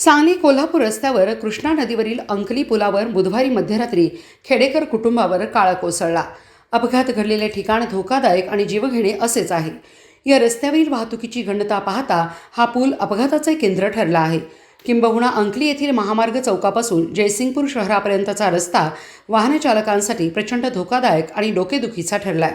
सांगली कोल्हापूर रस्त्यावर कृष्णा नदीवरील अंकली पुलावर बुधवारी मध्यरात्री खेडेकर कुटुंबावर काळा कोसळला. अपघात घडलेले ठिकाण धोकादायक आणि जीवघेणे असेच आहे. या रस्त्यावरील वाहतुकीची घनता पाहता हा पूल अपघाताचे केंद्र ठरला आहे. किंबहुना अंकली येथील महामार्ग चौकापासून जयसिंगपूर शहरापर्यंतचा रस्ता वाहनचालकांसाठी प्रचंड धोकादायक आणि डोकेदुखीचा ठरला आहे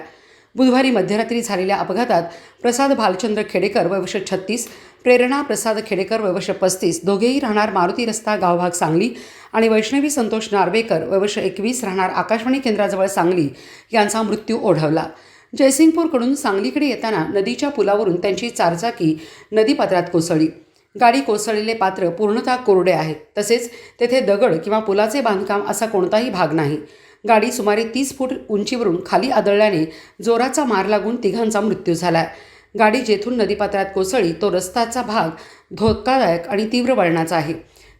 बुधवारी मध्यरात्री झालेल्या अपघातात प्रसाद भालचंद्र खेडेकर वयवर्ष छत्तीस प्रेरणा प्रसाद खेडेकर वयवर्ष पस्तीस दोघेही राहणार मारुती रस्ता गावभाग सांगली आणि वैष्णवी संतोष नार्वेकर वयवर्ष एकवीस राहणार आकाशवाणी केंद्राजवळ सांगली यांचा मृत्यू ओढवला. जयसिंगपूरकडून सांगलीकडे येताना नदीच्या पुलावरून त्यांची चारचाकी नदीपात्रात कोसळली. गाडी कोसळलेले पात्र पूर्णतः कोरडे आहे तसेच तेथे दगड किंवा पुलाचे बांधकाम असा कोणताही भाग नाही. गाडी सुमारे तीस फूट उंचीवरून खाली आदळल्याने जोराचा मार लागून तिघांचा मृत्यू झाला गाडी जेथून नदीपात्रात कोसळली तो रस्त्याचा भाग धोकादायक आणि तीव्र वळणाचा आहे.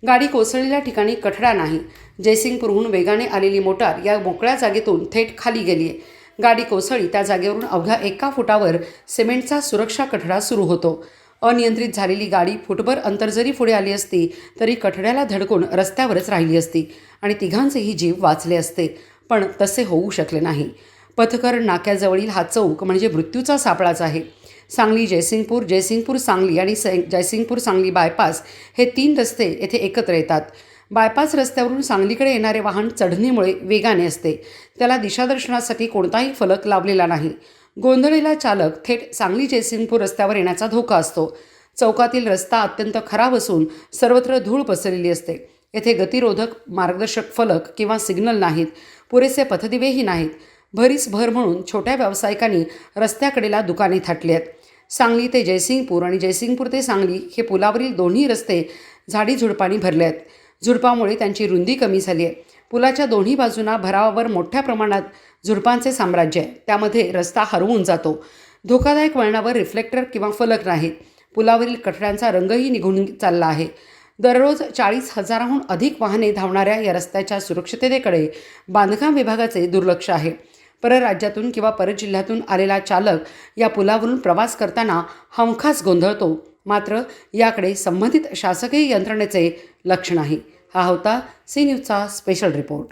गाडी कोसळलेल्या ठिकाणी कठडा नाही. जयसिंगपूरहून वेगाने आलेली मोटार या मोकळ्या जागेतून थेट खाली गेली आहे गाडी कोसळी त्या जागेवरून अवघ्या एका फुटावर सिमेंटचा सुरक्षा कठडा सुरू होतो. अनियंत्रित झालेली गाडी फुटभर अंतर जरी पुढे आली असती तरी कठड्याला धडकून रस्त्यावरच राहिली असती आणि तिघांचेही जीव वाचले असते. पण तसे होऊ शकले नाही. पथकर नाक्याजवळील हा चौक म्हणजे मृत्यूचा सापळाच आहे. सांगली जयसिंगपूर जयसिंगपूर सांगली आणि सै जयसिंगपूर सांगली बायपास हे तीन रस्ते येथे एकत्र येतात. बायपास रस्त्यावरून सांगलीकडे येणारे वाहन चढणीमुळे वेगाने असते. त्याला दिशादर्शनासाठी कोणताही फलक लावलेला नाही. गोंधळीला चालक थेट सांगली जयसिंगपूर रस्त्यावर येण्याचा धोका असतो. चौकातील रस्ता अत्यंत खराब असून सर्वत्र धूळ पसरलेली असते. येथे गतिरोधक मार्गदर्शक फलक किंवा सिग्नल नाहीत पुरेसे पथदिवेही नाहीत. भरीस भर म्हणून छोट्या व्यावसायिकांनी रस्त्याकडेला दुकाने थाटली आहेत. सांगली ते जयसिंगपूर आणि जयसिंगपूर ते सांगली हे पुलावरील दोन्ही रस्ते झाडी झुडपाने भरले आहेत. झुडपामुळे त्यांची रुंदी कमी झाली आहे. पुलाच्या दोन्ही बाजूंना भरावावर मोठ्या प्रमाणात झुडपांचे साम्राज्य आहे. त्यामध्ये रस्ता हरवून जातो. धोकादायक वळणावर रिफ्लेक्टर किंवा फलक नाहीत. पुलावरील कठड्यांचा रंगही निघून चालला आहे. दररोज चाळीस हजाराहून अधिक वाहने धावणाऱ्या या रस्त्याच्या सुरक्षिततेकडे बांधकाम विभागाचे दुर्लक्ष आहे. परराज्यातून किंवा परजिल्ह्यातून आलेला चालक या पुलावरून प्रवास करताना हमखास गोंधळतो. मात्र याकडे संबंधित शासकीय यंत्रणेचे लक्ष नाही हा होता सी न्यूजचा स्पेशल रिपोर्ट.